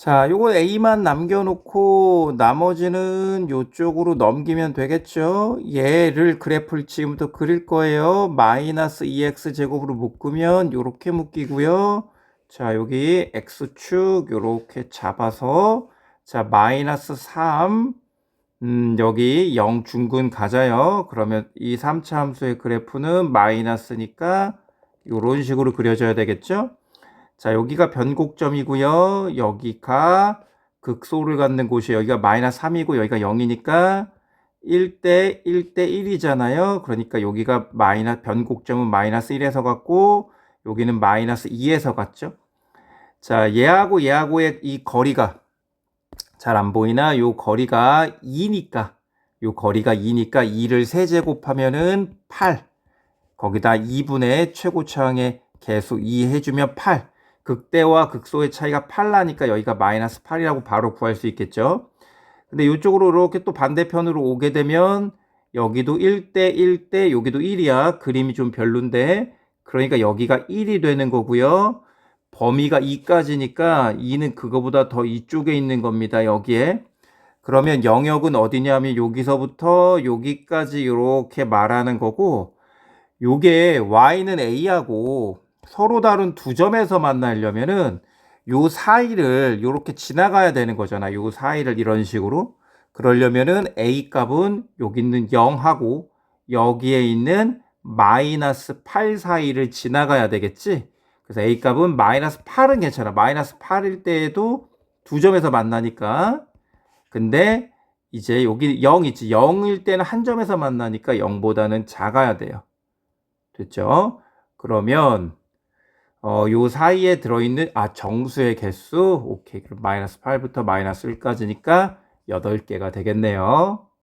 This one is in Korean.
자, 요거 A만 남겨놓고 나머지는 요쪽으로 넘기면 되겠죠? 얘를 그래프를 지금부터 그릴 거예요. 마이너스 2x 제곱으로 묶으면 요렇게 묶이고요. 자, 여기 x축 요렇게 잡아서 자, 마이너스 3 음, 여기 0 중근 가자요. 그러면 이 3차 함수의 그래프는 마이너스니까 요런 식으로 그려져야 되겠죠? 자, 여기가 변곡점이고요. 여기가 극소를 갖는 곳이에요. 여기가 마이너스 3이고 여기가 0이니까 1대 1대 1이잖아요. 그러니까 여기가 마이너스 변곡점은 마이너스 1에서 갔고 여기는 마이너스 2에서 갔죠. 자, 얘하고 얘하고의 이 거리가 잘 안 보이나? 요 거리가 2니까 요 거리가 2니까 2를 세제곱하면은 8. 거기다 2분의 최고차항의 개수 2 해주면 8. 극대와 극소의 차이가 8 나니까 여기가 마이너스 8이라고 바로 구할 수 있겠죠. 근데 이쪽으로 이렇게 또 반대편으로 오게 되면 여기도 1대 1대 여기도 1이야. 그림이 좀 별론데. 그러니까 여기가 1이 되는 거고요. 범위가 2까지니까 2는 그거보다 더 이쪽에 있는 겁니다. 여기에. 그러면 영역은 어디냐면 여기서부터 여기까지 이렇게 말하는 거고 요게 y는 a하고 서로 다른 두 점에서 만나려면은 요 사이를 요렇게 지나가야 되는 거잖아. 요 사이를 이런 식으로. 그러려면은 a 값은 여기 있는 0하고 여기에 있는 마이너스 8 사이를 지나가야 되겠지. 그래서 a 값은 마이너스 8은 괜찮아. 마이너스 8일 때에도 두 점에서 만나니까. 근데 이제 여기 0 있지. 0일 때는 한 점에서 만나니까 0보다는 작아야 돼요. 됐죠? 그러면 어, 요 사이에 들어있는 아 정수의 개수 오케이 그럼 마이너스 8부터 마이너스 1까지니까 8개가 되겠네요.